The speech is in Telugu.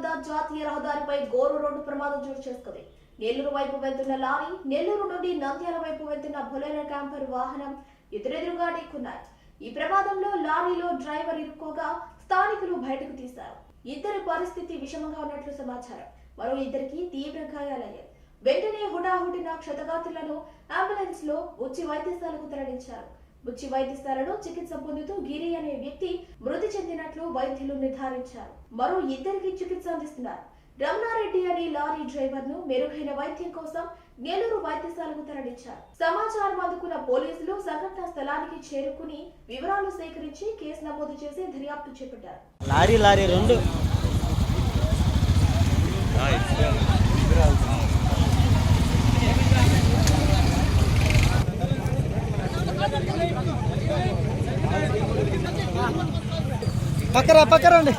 వద్ద జాతీయ రహదారిపై గోరు రోడ్డు ప్రమాదం చోటు చేసుకుంది. నెల్లూరు వైపు వెళ్తున్న లారీ నెల్లూరు నుండి నంద్యాల వైపు వెళ్తున్న బొలెరో క్యాంపర్ వాహనం ఎదురెదురుగా ఢీకున్నాయి. ఈ ప్రమాదంలో లారీలో డ్రైవర్ ఇరుక్కోగా స్థానికులు బయటకు తీశారు. ఇద్దరి పరిస్థితి విషమంగా ఉన్నట్లు సమాచారం. మరో ఇద్దరికి తీవ్ర గాయాలయ్యాయి. వెంటనే హుటాహుటిన క్షతగాతులను అంబులెన్స్లో ఉచ్చి వైద్యశాలకు తరలించారు. బుచ్చి వైద్యశాలలో చికిత్స పొందుతూ గిరి అనే వ్యక్తి మృతి చెందిన వైద్యులు నిర్ధారించారు. మరో ఇద్దరికి చికిత్స అందిస్తున్నారు. రమణారెడ్డి అనే లారీ డ్రైవర్ను మెరుగైన వైద్యం కోసం నెల్లూరు వైద్యశాలకు తరలించారు. సమాచారం అందుకున్న పోలీసులు సంఘటనా స్థలానికి చేరుకుని వివరాలు సేకరించి కేసు నమోదు చేసి దర్యాప్తు చేపట్టారు. లారీ లారీ రెండు. పక్కరా పక్కరండి